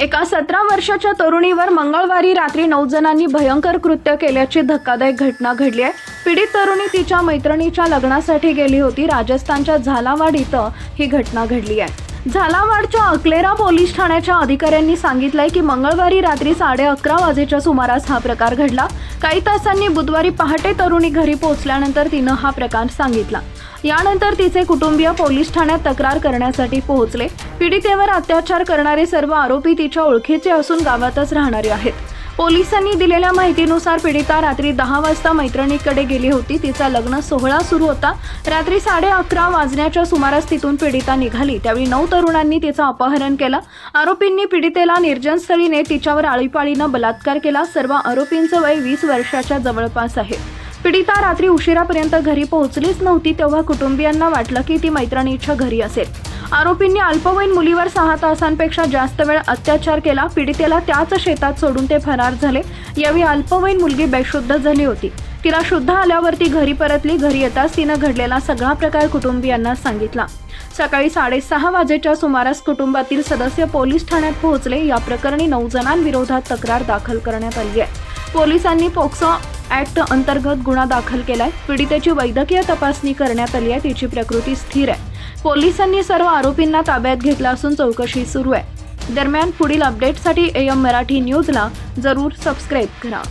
एका सतरा वर्षाच्या तरुणीवर मंगळवारी रात्री नऊ जणांनी भयंकर कृत्य केल्याची धक्कादायक घटना घडली आहे. पीडित तरुणी तिच्या मैत्रिणीच्या लग्नासाठी गेली होती. राजस्थानच्या झालावाड इथं ही घटना घडली आहे. झालावाडच्या अकलेरा पोलीस ठाण्याच्या अधिकाऱ्यांनी सांगितलंय की मंगळवारी रात्री साडे अकरा वाजेच्या सुमारास हा प्रकार घडला. काही तासांनी बुधवारी पहाटे तरुणी घरी पोहोचल्यानंतर तिनं हा प्रकार सांगितला. यानंतर तिचे कुटुंबीय पोलीस ठाण्यात तक्रार करण्यासाठी पोहोचले. पीडितेवर अत्याचार करणारे सर्व आरोपी तिच्या ओळखीचे असून गावातच राहणारे आहेत. पोलिसांनी दिलेल्या माहितीनुसार पीडिता रात्री दहा वाजता मैत्रिणीकडे गेली होती. तिचा लग्न सोहळा सुरू होता. रात्री साडे अकरा वाजण्याच्या सुमारास तिथून पीडिता निघाली. त्यावेळी नऊ तरुणांनी तिचं अपहरण केलं. आरोपींनी पीडितेला निर्जनस्थळीने तिच्यावर आळीपाळीनं बलात्कार केला. सर्व आरोपींचं वय वीस वर्षाच्या जवळपास आहे. पीडिता रात्री उशिरापर्यंत घरी पोहोचलीच नव्हती तेव्हा कुटुंबियांना वाटलं की ती मैत्रिणीच्या घरी असेल. आरोपींनी अल्पवयीन मुलीवर सहा तासांपेक्षा जास्त वेळ अत्याचार केला. पीडितेला त्याच शेतात सोडून ते फरार झाले. यावेळी अल्पवयीन मुलगी बेशुद्ध झाली होती. तिला शुद्ध आल्यावर ती घरी परतली. घरी येताच तिनं घडलेला सगळा प्रकार कुटुंबियांना सांगितला. सकाळी साडेसहा वाजेच्या सुमारास कुटुंबातील सदस्य पोलीस ठाण्यात पोहोचले. या प्रकरणी नऊ जणांविरोधात तक्रार दाखल करण्यात आली आहे. पोलिसांनी पोक्सो ऍक्ट अंतर्गत गुन्हा दाखल केलाय. पीडितेची वैद्यकीय तपासणी करण्यात आली आहे. तिची प्रकृती स्थिर आहे. पोलिसांनी सर्व आरोपींना ताब्यात घेतला असून चौकशी सुरू आहे. दरम्यान पुढील अपडेटसाठी एम मराठी न्यूजला जरूर सबस्क्राईब करा.